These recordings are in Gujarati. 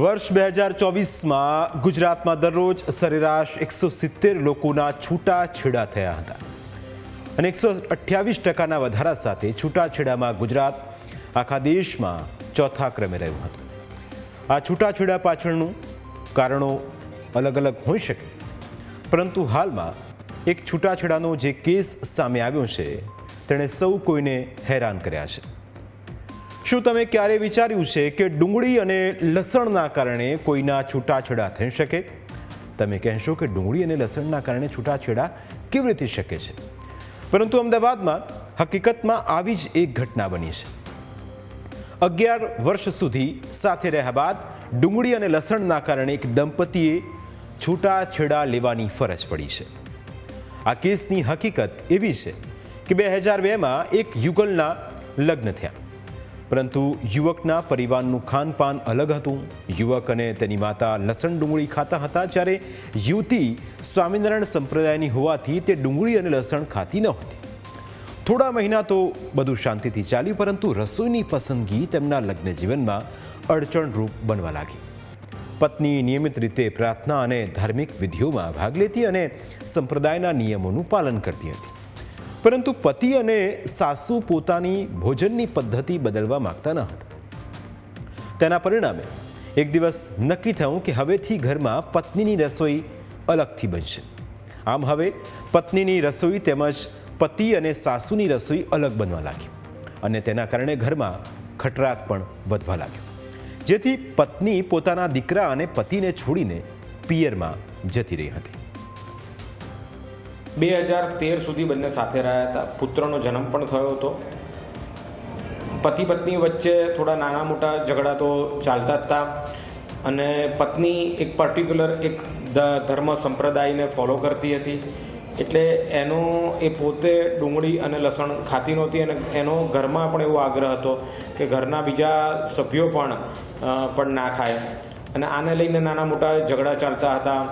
વર્ષ બે હજાર ચોવીસમાં ગુજરાતમાં દરરોજ સરેરાશ એકસો સિત્તેર લોકોના છૂટાછેડા થયા હતા. અને એકસો અઠ્યાવીસ ટકાના વધારા સાથે છૂટાછેડામાં ગુજરાત આખા દેશમાં ચોથા ક્રમે રહ્યું હતું. આ છૂટાછેડા પાછળનું કારણો અલગ અલગ હોઈ શકે. પરંતુ હાલમાં એક છૂટાછેડાનો જે કેસ સામે આવ્યો છે, તેણે સૌ કોઈને હેરાન કર્યા છે. શું તમે ક્યારે વિચાર્યું છે કે ડુંગળી અને લસણના કારણે કોઈના છૂટાછેડા થઈ શકે? તમે કહેશો કે ડુંગળી અને લસણના કારણે છૂટાછેડા કેવી રીતે શકે છે? પરંતુ અમદાવાદમાં હકીકતમાં આવી જ એક ઘટના બની છે. અગિયાર વર્ષ સુધી સાથે રહ્યા બાદ ડુંગળી અને લસણના કારણે એક દંપતીએ છૂટાછેડા લેવાની ફરજ પડી છે. આ કેસની હકીકત એવી છે કે બે હજાર બેમાં એક યુગલના લગ્ન થયા. પરંતુ યુવકના પરિવારનું ખાનપાન અલગ હતું. યુવક અને તેની માતા લસણ ડુંગળી ખાતા હતા જ્યારે યુવતી સ્વામિનારાયણ સંપ્રદાયની હોવાથી તે ડુંગળી અને લસણ ખાતી નહોતી થોડા મહિના તો બધું શાંતિથી ચાલ્યું, પરંતુ રસોઈની પસંદગી તેમના લગ્ન જીવનમાં અડચણરૂપ બનવા લાગી. પત્ની નિયમિત રીતે પ્રાર્થના અને ધાર્મિક વિધિઓમાં ભાગ લેતી અને સંપ્રદાયના નિયમોનું પાલન કરતી હતી. પરંતુ પતિ અને સાસુ પોતાની ભોજનની પદ્ધતિ બદલવા માંગતા ન હતા. તેના પરિણામે એક દિવસ નક્કી થયું કે હવેથી ઘરમાં પત્નીની રસોઈ અલગથી બનશે. આમ હવે પત્નીની રસોઈ તેમજ પતિ અને સાસુની રસોઈ અલગ બનવા લાગી અને તેના કારણે ઘરમાં ખટરાક પણ વધવા લાગ્યો. જેથી પત્ની પોતાના દીકરા અને પતિને છોડીને પિયરમાં જતી રહી હતી. બે હજાર તેર સુધી બંને સાથે રહ્યા હતા. પુત્રનો જન્મ પણ થયો હતો. પતિ પત્ની વચ્ચે થોડા નાના મોટા ઝઘડા તો ચાલતા હતા અને પત્ની એક પર્ટિક્યુલર એક ધર્મ સંપ્રદાયને ફોલો કરતી હતી. એટલે એનો એ પોતે ડુંગળી અને લસણ ખાતી નહોતી અને એનો ઘરમાં પણ એવો આગ્રહ હતો કે ઘરના બીજા સભ્યો પણ પણ ના ખાય. અને આને લઈને નાના મોટા ઝઘડા ચાલતા હતા.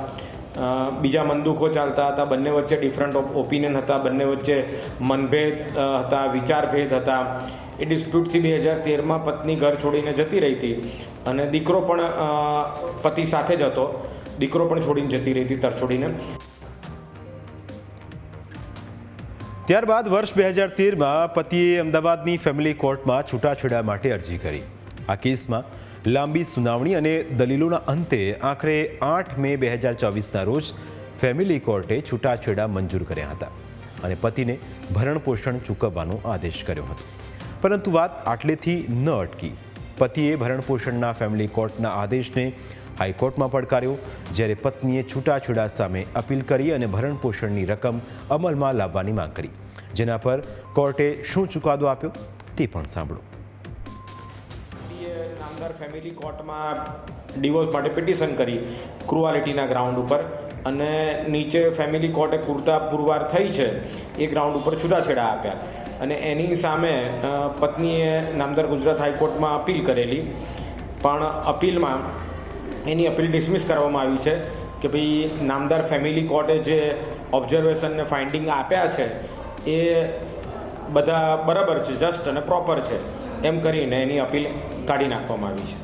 બીજા મનદુખો ચાલતા હતા, બંને વચ્ચે ડિફરન્ટ ઓપિનિયન હતા, બંને વચ્ચે મનભેદ હતા, વિચારભેદ હતા. એ ડિસ્પ્યુટથી બે હજાર તેરમાં પત્ની ઘર છોડીને જતી રહી હતી અને દીકરો પણ પતિ સાથે જ હતો. દીકરો પણ છોડીને જતી રહી હતી તરછોડીને ત્યારબાદ વર્ષ બે હજાર તેરમાં પતિએ અમદાવાદની ફેમિલી કોર્ટમાં છૂટાછેડા માટે અરજી કરી. આ કેસમાં લાંબી સુનાવણી અને દલીલોના અંતે આખરે આઠ મે બે હજાર ચોવીસના રોજ ફેમિલી કોર્ટે છૂટાછેડા મંજૂર કર્યા હતા અને પતિને ભરણપોષણ ચૂકવવાનો આદેશ કર્યો હતો. પરંતુ વાત આટલેથી ન અટકી. પતિએ ભરણપોષણના ફેમિલી કોર્ટના આદેશને હાઈકોર્ટમાં પડકાર્યો, જ્યારે પત્નીએ છૂટાછેડા સામે અપીલ કરી અને ભરણપોષણની રકમ અમલમાં લાવવાની માંગ કરી. જેના પર કોર્ટે શું ચુકાદો આપ્યો તે પણ સાંભળો. એ ફેમિલી કોર્ટમાં ડિવોર્સ માટે પિટિશન કરી ક્રુઆલિટીના ગ્રાઉન્ડ ઉપર અને નીચે ફેમિલી કોર્ટે પૂરતા પુરવાર થઈ છે એ ગ્રાઉન્ડ ઉપર છૂટાછેડા આપ્યા. અને એની સામે પત્નીએ નામદાર ગુજરાત હાઈકોર્ટમાં અપીલ કરેલી. પણ અપીલમાં એની અપીલ ડિસમિસ કરવામાં આવી છે કે ભાઈ નામદાર ફેમિલી કોર્ટે જે ઓબ્ઝર્વેશન ને ફાઇન્ડિંગ આપ્યા છે એ બધા બરાબર છે જસ્ટ અને પ્રોપર છે. એમ કરીને એની અપીલ કાઢી નાખવામાં આવી છે.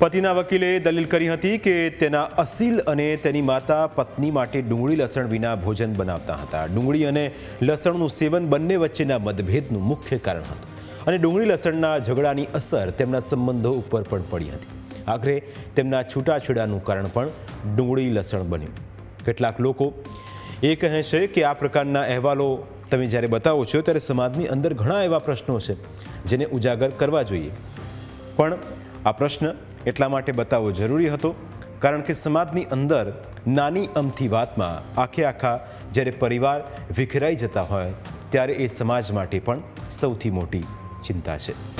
પતિના વકીલે દલીલ કરી હતી કે તેના અસીલ અને તેની માતા પત્ની માટે ડુંગળી લસણ વિના ભોજન બનાવતા હતા. ડુંગળી અને લસણનું સેવન બંને વચ્ચેના મતભેદનું મુખ્ય કારણ હતું અને ડુંગળી લસણના ઝઘડાની અસર તેમના સંબંધો ઉપર પણ પડી હતી. આખરે તેમના છૂટાછેડાનું કારણ પણ ડુંગળી લસણ બન્યું. કેટલાક લોકો એ કહે છે કે આ પ્રકારના અહેવાલો તમે જ્યારે બતાવો છો ત્યારે સમાજની અંદર ઘણા એવા પ્રશ્નો છે, જેને ઉજાગર કરવા જોઈએ. પણ આ પ્રશ્ન એટલા માટે બતાવવો જરૂરી હતો, કારણ કે સમાજની અંદર નાની અમથી વાતમાં આખે આખા જ્યારે પરિવાર વિખેરાઈ જતા હોય, ત્યારે એ સમાજ માટે પણ સૌથી મોટી ચિંતા છે.